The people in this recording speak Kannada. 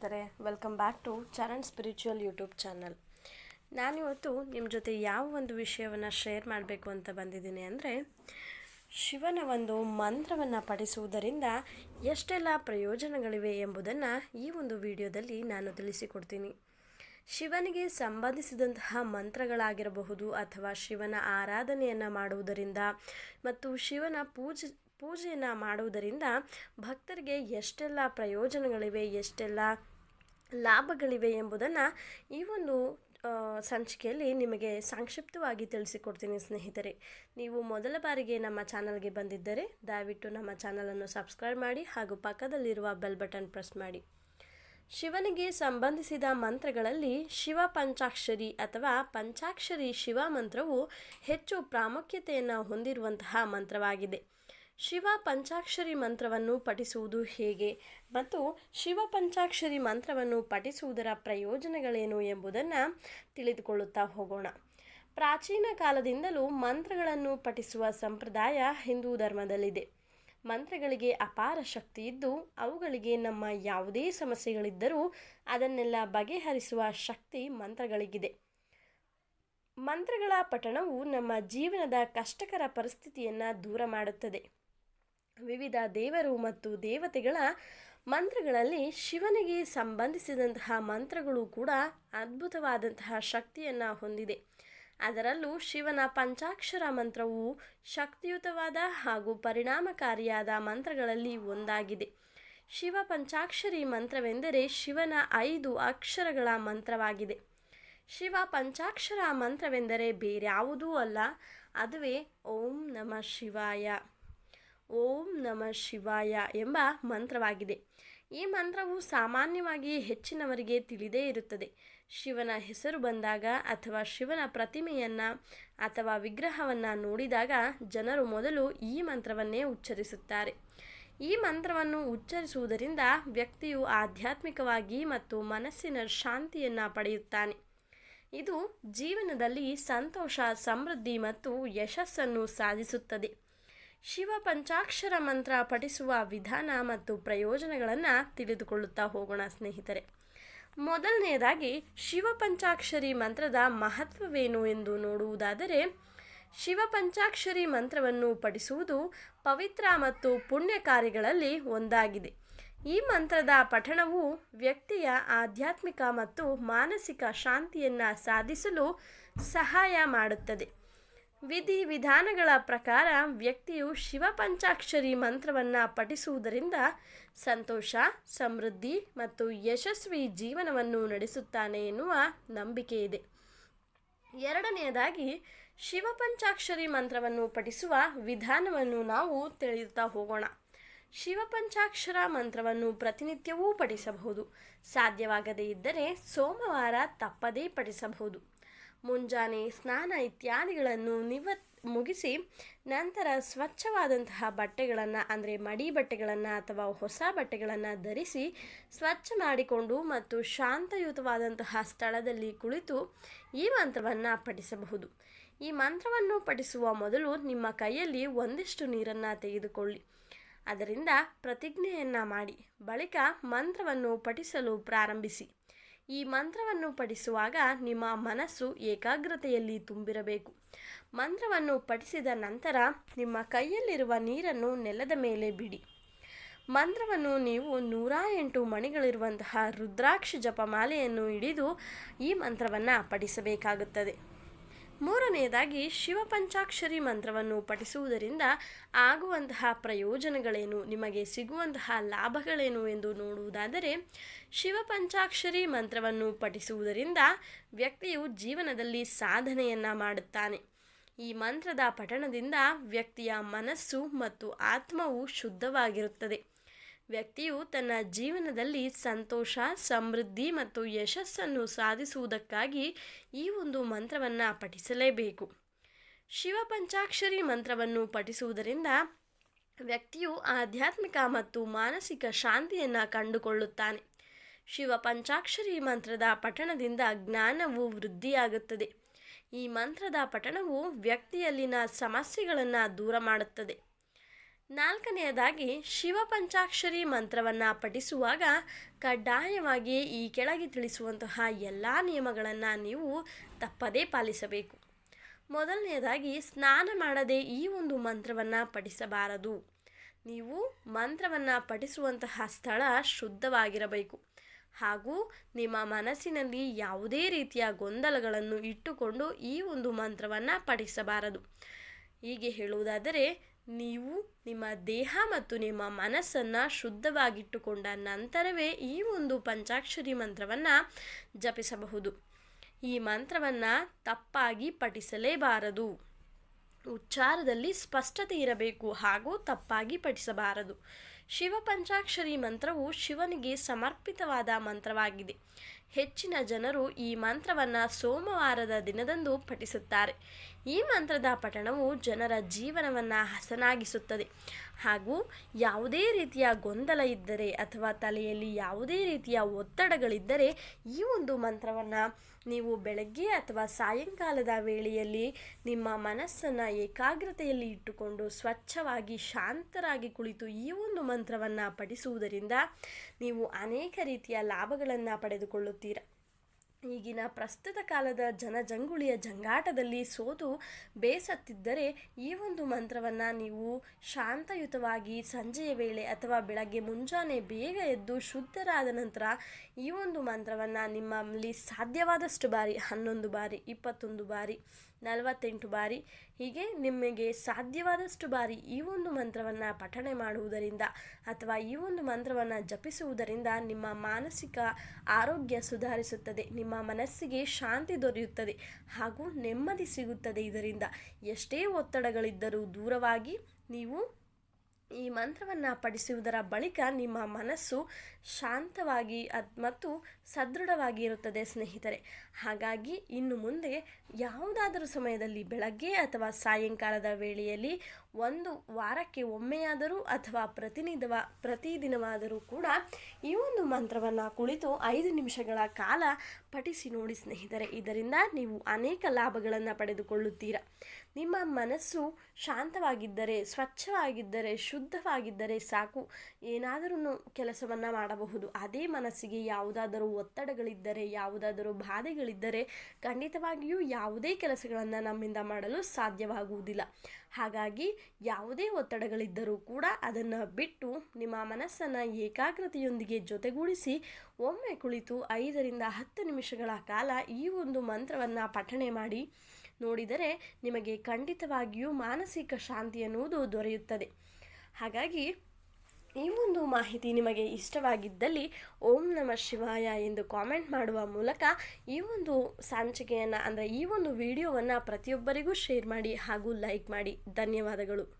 ಸ್ನೇಹಿತರೆ welcome back to Charan spiritual YouTube channel ನಾನಿವತ್ತು ನಿಮ್ಮ ಜೊತೆ ಯಾವ ಒಂದು ವಿಷಯವನ್ನು ಶೇರ್ ಮಾಡಬೇಕು ಅಂತ ಬಂದಿದ್ದೀನಿ ಅಂದರೆ, ಶಿವನ ಒಂದು ಮಂತ್ರವನ್ನು ಪಠಿಸುವುದರಿಂದ ಎಷ್ಟೆಲ್ಲ ಪ್ರಯೋಜನಗಳಿವೆ ಎಂಬುದನ್ನು ಈ ಒಂದು ವಿಡಿಯೋದಲ್ಲಿ ನಾನು ತಿಳಿಸಿಕೊಡ್ತೀನಿ. ಶಿವನಿಗೆ ಸಂಬಂಧಿಸಿದಂತಹ ಮಂತ್ರಗಳಾಗಿರಬಹುದು ಅಥವಾ ಶಿವನ ಆರಾಧನೆಯನ್ನು ಮಾಡುವುದರಿಂದ ಮತ್ತು ಶಿವನ ಪೂಜೆ, ಪೂಜೆಯನ್ನು ಮಾಡುವುದರಿಂದ ಭಕ್ತರಿಗೆ ಎಷ್ಟೆಲ್ಲ ಪ್ರಯೋಜನಗಳಿವೆ, ಎಷ್ಟೆಲ್ಲ ಲಾಭಗಳಿವೆ ಎಂಬುದನ್ನು ಈ ಒಂದು ಸಂಚಿಕೆಯಲ್ಲಿ ನಿಮಗೆ ಸಂಕ್ಷಿಪ್ತವಾಗಿ ತಿಳಿಸಿಕೊಡ್ತೀನಿ ಸ್ನೇಹಿತರೆ. ನೀವು ಮೊದಲ ಬಾರಿಗೆ ನಮ್ಮ ಚಾನಲ್ಗೆ ಬಂದಿದ್ದರೆ ದಯವಿಟ್ಟು ನಮ್ಮ ಚಾನಲನ್ನು ಸಬ್ಸ್ಕ್ರೈಬ್ ಮಾಡಿ ಹಾಗೂ ಪಕ್ಕದಲ್ಲಿರುವ ಬೆಲ್ ಬಟನ್ ಪ್ರೆಸ್ ಮಾಡಿ. ಶಿವನಿಗೆ ಸಂಬಂಧಿಸಿದ ಮಂತ್ರಗಳಲ್ಲಿ ಶಿವ ಪಂಚಾಕ್ಷರಿ ಅಥವಾ ಪಂಚಾಕ್ಷರಿ ಶಿವ ಮಂತ್ರವು ಹೆಚ್ಚು ಪ್ರಾಮುಖ್ಯತೆಯನ್ನು ಹೊಂದಿರುವಂತಹ ಮಂತ್ರವಾಗಿದೆ. ಶಿವ ಪಂಚಾಕ್ಷರಿ ಮಂತ್ರವನ್ನು ಪಠಿಸುವುದು ಹೇಗೆ ಮತ್ತು ಶಿವ ಪಂಚಾಕ್ಷರಿ ಮಂತ್ರವನ್ನು ಪಠಿಸುವುದರ ಪ್ರಯೋಜನಗಳೇನು ಎಂಬುದನ್ನು ತಿಳಿದುಕೊಳ್ಳುತ್ತಾ ಹೋಗೋಣ. ಪ್ರಾಚೀನ ಕಾಲದಿಂದಲೂ ಮಂತ್ರಗಳನ್ನು ಪಠಿಸುವ ಸಂಪ್ರದಾಯ ಹಿಂದೂ ಧರ್ಮದಲ್ಲಿದೆ. ಮಂತ್ರಗಳಿಗೆ ಅಪಾರ ಶಕ್ತಿ ಇದ್ದು, ಅವುಗಳಿಗೆ ನಮ್ಮ ಯಾವುದೇ ಸಮಸ್ಯೆಗಳಿದ್ದರೂ ಅದನ್ನೆಲ್ಲ ಬಗೆಹರಿಸುವ ಶಕ್ತಿ ಮಂತ್ರಗಳಿಗಿದೆ. ಮಂತ್ರಗಳ ಪಠಣವು ನಮ್ಮ ಜೀವನದ ಕಷ್ಟಕರ ಪರಿಸ್ಥಿತಿಯನ್ನು ದೂರ ಮಾಡುತ್ತದೆ. ವಿವಿಧ ದೇವರು ಮತ್ತು ದೇವತೆಗಳ ಮಂತ್ರಗಳಲ್ಲಿ ಶಿವನಿಗೆ ಸಂಬಂಧಿಸಿದಂತಹ ಮಂತ್ರಗಳು ಕೂಡ ಅದ್ಭುತವಾದಂತಹ ಶಕ್ತಿಯನ್ನು ಹೊಂದಿದೆ. ಅದರಲ್ಲೂ ಶಿವನ ಪಂಚಾಕ್ಷರ ಮಂತ್ರವು ಶಕ್ತಿಯುತವಾದ ಹಾಗೂ ಪರಿಣಾಮಕಾರಿಯಾದ ಮಂತ್ರಗಳಲ್ಲಿ ಒಂದಾಗಿದೆ. ಶಿವ ಪಂಚಾಕ್ಷರಿ ಮಂತ್ರವೆಂದರೆ ಶಿವನ ಐದು ಅಕ್ಷರಗಳ ಮಂತ್ರವಾಗಿದೆ. ಶಿವ ಪಂಚಾಕ್ಷರ ಮಂತ್ರವೆಂದರೆ ಬೇರ್ಯಾವುದೂ ಅಲ್ಲ, ಅದುವೇ ಓಂ ನಮ ಶಿವಾಯ. ಓಂ ನಮಃ ಶಿವಾಯ ಎಂಬ ಮಂತ್ರವಾಗಿದೆ. ಈ ಮಂತ್ರವು ಸಾಮಾನ್ಯವಾಗಿ ಹೆಚ್ಚಿನವರಿಗೆ ತಿಳಿದೇ ಇರುತ್ತದೆ. ಶಿವನ ಹೆಸರು ಬಂದಾಗ ಅಥವಾ ಶಿವನ ಪ್ರತಿಮೆಯನ್ನು ಅಥವಾ ವಿಗ್ರಹವನ್ನು ನೋಡಿದಾಗ ಜನರು ಮೊದಲು ಈ ಮಂತ್ರವನ್ನೇ ಉಚ್ಚರಿಸುತ್ತಾರೆ. ಈ ಮಂತ್ರವನ್ನು ಉಚ್ಚರಿಸುವುದರಿಂದ ವ್ಯಕ್ತಿಯು ಆಧ್ಯಾತ್ಮಿಕವಾಗಿ ಮತ್ತು ಮನಸ್ಸಿನ ಶಾಂತಿಯನ್ನು ಪಡೆಯುತ್ತಾನೆ. ಇದು ಜೀವನದಲ್ಲಿ ಸಂತೋಷ, ಸಮೃದ್ಧಿ ಮತ್ತು ಯಶಸ್ಸನ್ನು ಸಾಧಿಸುತ್ತದೆ. ಶಿವ ಪಂಚಾಕ್ಷರ ಮಂತ್ರ ಪಠಿಸುವ ವಿಧಾನ ಮತ್ತು ಪ್ರಯೋಜನಗಳನ್ನು ತಿಳಿದುಕೊಳ್ಳುತ್ತಾ ಹೋಗೋಣ ಸ್ನೇಹಿತರೆ. ಮೊದಲನೆಯದಾಗಿ ಶಿವ ಪಂಚಾಕ್ಷರಿ ಮಂತ್ರದ ಮಹತ್ವವೇನು ಎಂದು ನೋಡುವುದಾದರೆ, ಶಿವ ಪಂಚಾಕ್ಷರಿ ಮಂತ್ರವನ್ನು ಪಠಿಸುವುದು ಪವಿತ್ರ ಮತ್ತು ಪುಣ್ಯ ಕಾರ್ಯಗಳಲ್ಲಿ ಒಂದಾಗಿದೆ. ಈ ಮಂತ್ರದ ಪಠಣವು ವ್ಯಕ್ತಿಯ ಆಧ್ಯಾತ್ಮಿಕ ಮತ್ತು ಮಾನಸಿಕ ಶಾಂತಿಯನ್ನು ಸಾಧಿಸಲು ಸಹಾಯ ಮಾಡುತ್ತದೆ. ವಿಧಿ ವಿಧಾನಗಳ ಪ್ರಕಾರ ವ್ಯಕ್ತಿಯು ಶಿವ ಪಂಚಾಕ್ಷರಿ ಮಂತ್ರವನ್ನು ಪಠಿಸುವುದರಿಂದ ಸಂತೋಷ, ಸಮೃದ್ಧಿ ಮತ್ತು ಯಶಸ್ವಿ ಜೀವನವನ್ನು ನಡೆಸುತ್ತಾನೆ ಎನ್ನುವ ನಂಬಿಕೆ ಇದೆ. ಎರಡನೆಯದಾಗಿ, ಶಿವ ಪಂಚಾಕ್ಷರಿ ಮಂತ್ರವನ್ನು ಪಠಿಸುವ ವಿಧಾನವನ್ನು ನಾವು ತಿಳಿಯುತ್ತಾ ಹೋಗೋಣ. ಶಿವ ಪಂಚಾಕ್ಷರ ಮಂತ್ರವನ್ನು ಪ್ರತಿನಿತ್ಯವೂ ಪಠಿಸಬಹುದು. ಸಾಧ್ಯವಾಗದೇ ಇದ್ದರೆ ಸೋಮವಾರ ತಪ್ಪದೇ ಪಠಿಸಬಹುದು. ಮುಂಜಾನೆ ಸ್ನಾನ ಇತ್ಯಾದಿಗಳನ್ನು ನಿವ ಮುಗಿಸಿ ನಂತರ ಸ್ವಚ್ಛವಾದಂತಹ ಬಟ್ಟೆಗಳನ್ನು, ಅಂದರೆ ಮಡಿ ಬಟ್ಟೆಗಳನ್ನು ಅಥವಾ ಹೊಸ ಬಟ್ಟೆಗಳನ್ನು ಧರಿಸಿ ಸ್ವಚ್ಛ ಮಾಡಿಕೊಂಡು ಮತ್ತು ಶಾಂತಯುತವಾದಂತಹ ಸ್ಥಳದಲ್ಲಿ ಕುಳಿತು ಈ ಮಂತ್ರವನ್ನು ಪಠಿಸಬಹುದು. ಈ ಮಂತ್ರವನ್ನು ಪಠಿಸುವ ಮೊದಲು ನಿಮ್ಮ ಕೈಯಲ್ಲಿ ಒಂದಿಷ್ಟು ನೀರನ್ನು ತೆಗೆದುಕೊಳ್ಳಿ. ಅದರಿಂದ ಪ್ರತಿಜ್ಞೆಯನ್ನು ಮಾಡಿ. ಬಳಿಕ ಮಂತ್ರವನ್ನು ಪಠಿಸಲು ಪ್ರಾರಂಭಿಸಿ. ಈ ಮಂತ್ರವನ್ನು ಪಠಿಸುವಾಗ ನಿಮ್ಮ ಮನಸ್ಸು ಏಕಾಗ್ರತೆಯಲ್ಲಿ ತುಂಬಿರಬೇಕು. ಮಂತ್ರವನ್ನು ಪಠಿಸಿದ ನಂತರ ನಿಮ್ಮ ಕೈಯಲ್ಲಿರುವ ನೀರನ್ನು ನೆಲದ ಮೇಲೆ ಬಿಡಿ. ಮಂತ್ರವನ್ನು ನೀವು ನೂರ ಎಂಟು ಮಣಿಗಳಿರುವಂತಹ ರುದ್ರಾಕ್ಷ ಜಪಮಾಲೆಯನ್ನು ಹಿಡಿದು ಈ ಮಂತ್ರವನ್ನು ಪಠಿಸಬೇಕಾಗುತ್ತದೆ. ಮೂರನೆಯದಾಗಿ ಶಿವ ಪಂಚಾಕ್ಷರಿ ಮಂತ್ರವನ್ನು ಪಠಿಸುವುದರಿಂದ ಆಗುವಂತಹ ಪ್ರಯೋಜನಗಳೇನು? ನಿಮಗೆ ಸಿಗುವಂತಹ ಲಾಭಗಳೇನು ಎಂದು ನೋಡುವುದಾದರೆ ಶಿವ ಪಂಚಾಕ್ಷರಿ ಮಂತ್ರವನ್ನು ಪಠಿಸುವುದರಿಂದ ವ್ಯಕ್ತಿಯು ಜೀವನದಲ್ಲಿ ಸಾಧನೆಯನ್ನು ಮಾಡುತ್ತಾನೆ. ಈ ಮಂತ್ರದ ಪಠಣದಿಂದ ವ್ಯಕ್ತಿಯ ಮನಸ್ಸು ಮತ್ತು ಆತ್ಮವು ಶುದ್ಧವಾಗಿರುತ್ತದೆ. ವ್ಯಕ್ತಿಯು ತನ್ನ ಜೀವನದಲ್ಲಿ ಸಂತೋಷ, ಸಮೃದ್ಧಿ ಮತ್ತು ಯಶಸ್ಸನ್ನು ಸಾಧಿಸುವುದಕ್ಕಾಗಿ ಈ ಒಂದು ಮಂತ್ರವನ್ನು ಪಠಿಸಲೇಬೇಕು. ಶಿವ ಪಂಚಾಕ್ಷರಿ ಮಂತ್ರವನ್ನು ಪಠಿಸುವುದರಿಂದ ವ್ಯಕ್ತಿಯು ಆಧ್ಯಾತ್ಮಿಕ ಮತ್ತು ಮಾನಸಿಕ ಶಾಂತಿಯನ್ನು ಕಂಡುಕೊಳ್ಳುತ್ತಾನೆ. ಶಿವ ಪಂಚಾಕ್ಷರಿ ಮಂತ್ರದ ಪಠಣದಿಂದ ಜ್ಞಾನವು ವೃದ್ಧಿಯಾಗುತ್ತದೆ. ಈ ಮಂತ್ರದ ಪಠಣವು ವ್ಯಕ್ತಿಯಲ್ಲಿನ ಸಮಸ್ಯೆಗಳನ್ನು ದೂರ ಮಾಡುತ್ತದೆ. ನಾಲ್ಕನೆಯದಾಗಿ ಶಿವ ಪಂಚಾಕ್ಷರಿ ಮಂತ್ರವನ್ನು ಪಠಿಸುವಾಗ ಕಡ್ಡಾಯವಾಗಿ ಈ ಕೆಳಗೆ ತಿಳಿಸುವಂತಹ ಎಲ್ಲ ನಿಯಮಗಳನ್ನು ನೀವು ತಪ್ಪದೇ ಪಾಲಿಸಬೇಕು. ಮೊದಲನೆಯದಾಗಿ ಸ್ನಾನ ಮಾಡದೆ ಈ ಒಂದು ಮಂತ್ರವನ್ನು ಪಠಿಸಬಾರದು. ನೀವು ಮಂತ್ರವನ್ನು ಪಠಿಸುವಂತಹ ಸ್ಥಳ ಶುದ್ಧವಾಗಿರಬೇಕು. ಹಾಗೂ ನಿಮ್ಮ ಮನಸ್ಸಿನಲ್ಲಿ ಯಾವುದೇ ರೀತಿಯ ಗೊಂದಲಗಳನ್ನು ಇಟ್ಟುಕೊಂಡು ಈ ಒಂದು ಮಂತ್ರವನ್ನು ಪಠಿಸಬಾರದು. ಹೀಗೆ ಹೇಳುವುದಾದರೆ ನೀವು ನಿಮ್ಮ ದೇಹ ಮತ್ತು ನಿಮ್ಮ ಮನಸ್ಸನ್ನು ಶುದ್ಧವಾಗಿಟ್ಟುಕೊಂಡ ನಂತರವೇ ಈ ಒಂದು ಪಂಚಾಕ್ಷರಿ ಮಂತ್ರವನ್ನು ಜಪಿಸಬಹುದು. ಈ ಮಂತ್ರವನ್ನು ತಪ್ಪಾಗಿ ಪಠಿಸಲೇಬಾರದು. ಉಚ್ಚಾರದಲ್ಲಿ ಸ್ಪಷ್ಟತೆ ಇರಬೇಕು ಹಾಗೂ ತಪ್ಪಾಗಿ ಪಠಿಸಬಾರದು. ಶಿವ ಪಂಚಾಕ್ಷರಿ ಮಂತ್ರವು ಶಿವನಿಗೆ ಸಮರ್ಪಿತವಾದ ಮಂತ್ರವಾಗಿದೆ. ಹೆಚ್ಚಿನ ಜನರು ಈ ಮಂತ್ರವನ್ನು ಸೋಮವಾರದ ದಿನದಂದು ಪಠಿಸುತ್ತಾರೆ. ಈ ಮಂತ್ರದ ಪಠಣವು ಜನರ ಜೀವನವನ್ನು ಹಸನಾಗಿಸುತ್ತದೆ. ಹಾಗೂ ಯಾವುದೇ ರೀತಿಯ ಗೊಂದಲ ಇದ್ದರೆ ಅಥವಾ ತಲೆಯಲ್ಲಿ ಯಾವುದೇ ರೀತಿಯ ಒತ್ತಡಗಳಿದ್ದರೆ ಈ ಒಂದು ಮಂತ್ರವನ್ನು ನೀವು ಬೆಳಗ್ಗೆ ಅಥವಾ ಸಾಯಂಕಾಲದ ವೇಳೆಯಲ್ಲಿ ನಿಮ್ಮ ಮನಸ್ಸನ್ನು ಏಕಾಗ್ರತೆಯಲ್ಲಿ ಇಟ್ಟುಕೊಂಡು ಸ್ವಚ್ಛವಾಗಿ ಶಾಂತರಾಗಿ ಕುಳಿತು ಈ ಒಂದು ಮಂತ್ರವನ್ನು ಪಠಿಸುವುದರಿಂದ ನೀವು ಅನೇಕ ರೀತಿಯ ಲಾಭಗಳನ್ನು ಪಡೆದುಕೊಳ್ಳುತ್ತೀರ. ಈಗಿನ ಪ್ರಸ್ತುತ ಕಾಲದ ಜನಜಂಗುಳಿಯ ಜಂಗಾಟದಲ್ಲಿ ಸೋತು ಬೇಸತ್ತಿದ್ದರೆ ಈ ಒಂದು ಮಂತ್ರವನ್ನು ನೀವು ಶಾಂತಯುತವಾಗಿ ಸಂಜೆಯ ವೇಳೆ ಅಥವಾ ಬೆಳಗ್ಗೆ ಮುಂಜಾನೆ ಬೇಗ ಎದ್ದು ಶುದ್ಧರಾದ ನಂತರ ಈ ಒಂದು ಮಂತ್ರವನ್ನು ನಿಮ್ಮಲ್ಲಿ ಸಾಧ್ಯವಾದಷ್ಟು ಬಾರಿ ಹನ್ನೊಂದು ಬಾರಿ, ಇಪ್ಪತ್ತೊಂದು ಬಾರಿ ನಲವತ್ತೆಂಟು ಬಾರಿ. ಹೀಗೆ ನಿಮಗೆ ಸಾಧ್ಯವಾದಷ್ಟು ಬಾರಿ ಈ ಒಂದು ಮಂತ್ರವನ್ನು ಪಠಣೆ ಮಾಡುವುದರಿಂದ ಅಥವಾ ಈ ಒಂದು ಮಂತ್ರವನ್ನು ಜಪಿಸುವುದರಿಂದ ನಿಮ್ಮ ಮಾನಸಿಕ ಆರೋಗ್ಯ ಸುಧಾರಿಸುತ್ತದೆ, ನಿಮ್ಮ ಮನಸ್ಸಿಗೆ ಶಾಂತಿ ದೊರೆಯುತ್ತದೆ ಹಾಗೂ ನೆಮ್ಮದಿ ಸಿಗುತ್ತದೆ. ಇದರಿಂದ ಎಷ್ಟೇ ಒತ್ತಡಗಳಿದ್ದರೂ ದೂರವಾಗಿ ನೀವು ಈ ಮಂತ್ರವನ್ನು ಪಠಿಸುವುದರ ಬಳಿಕ ನಿಮ್ಮ ಮನಸ್ಸು ಶಾಂತವಾಗಿ ಅದ್ ಮತ್ತು ಸದೃಢವಾಗಿ ಇರುತ್ತದೆ ಸ್ನೇಹಿತರೆ. ಹಾಗಾಗಿ ಇನ್ನು ಮುಂದೆ ಯಾವುದಾದರೂ ಸಮಯದಲ್ಲಿ ಬೆಳಗ್ಗೆ ಅಥವಾ ಸಾಯಂಕಾಲದ ವೇಳೆಯಲ್ಲಿ ಒಂದು ವಾರಕ್ಕೆ ಒಮ್ಮೆಯಾದರೂ ಅಥವಾ ಪ್ರತಿನಿಧವ, ಪ್ರತಿದಿನವಾದರೂ ಕೂಡ ಈ ಒಂದು ಮಂತ್ರವನ್ನು ಕುಳಿತು ಐದು ನಿಮಿಷಗಳ ಕಾಲ ಪಠಿಸಿ ನೋಡಿ ಸ್ನೇಹಿತರೆ. ಇದರಿಂದ ನೀವು ಅನೇಕ ಲಾಭಗಳನ್ನು ಪಡೆದುಕೊಳ್ಳುತ್ತೀರಾ. ನಿಮ್ಮ ಮನಸ್ಸು ಶಾಂತವಾಗಿದ್ದರೆ, ಸ್ವಚ್ಛವಾಗಿದ್ದರೆ, ಶುದ್ಧವಾಗಿದ್ದರೆ ಸಾಕು. ಏನಾದರೂ ಕೆಲಸವನ್ನು ಮಾಡಬಹುದು. ಅದೇ ಮನಸ್ಸಿಗೆ ಯಾವುದಾದರೂ ಒತ್ತಡಗಳಿದ್ದರೆ, ಯಾವುದಾದರೂ ಬಾಧೆಗಳಿದ್ದರೆ ಖಂಡಿತವಾಗಿಯೂ ಯಾವುದೇ ಕೆಲಸಗಳನ್ನು ನಮ್ಮಿಂದ ಮಾಡಲು ಸಾಧ್ಯವಾಗುವುದಿಲ್ಲ. ಹಾಗಾಗಿ ಯಾವುದೇ ಒತ್ತಡಗಳಿದ್ದರೂ ಕೂಡ ಅದನ್ನು ಬಿಟ್ಟು ನಿಮ್ಮ ಮನಸ್ಸನ್ನು ಏಕಾಗ್ರತೆಯೊಂದಿಗೆ ಜೊತೆಗೂಡಿಸಿ, ಒಮ್ಮೆ ಕುಳಿತು ಐದರಿಂದ ಹತ್ತು ನಿಮಿಷಗಳ ಕಾಲ ಈ ಒಂದು ಮಂತ್ರವನ್ನು ಪಠಣೆ ಮಾಡಿ ನೋಡಿದರೆ ನಿಮಗೆ ಖಂಡಿತವಾಗಿಯೂ ಮಾನಸಿಕ ಶಾಂತಿ ಎನ್ನುವುದು ದೊರೆಯುತ್ತದೆ. ಹಾಗಾಗಿ ಈ ಒಂದು ಮಾಹಿತಿ ನಿಮಗೆ ಇಷ್ಟವಾಗಿದ್ದಲ್ಲಿ ಓಂ ನಮ ಶಿವಾಯ ಎಂದು ಕಾಮೆಂಟ್ ಮಾಡುವ ಮೂಲಕ ಈ ಒಂದು ಸಂಚಿಕೆಯನ್ನು, ಅಂದರೆ ಈ ಒಂದು ವಿಡಿಯೋವನ್ನು ಪ್ರತಿಯೊಬ್ಬರಿಗೂ ಶೇರ್ ಮಾಡಿ ಹಾಗೂ ಲೈಕ್ ಮಾಡಿ. ಧನ್ಯವಾದಗಳು.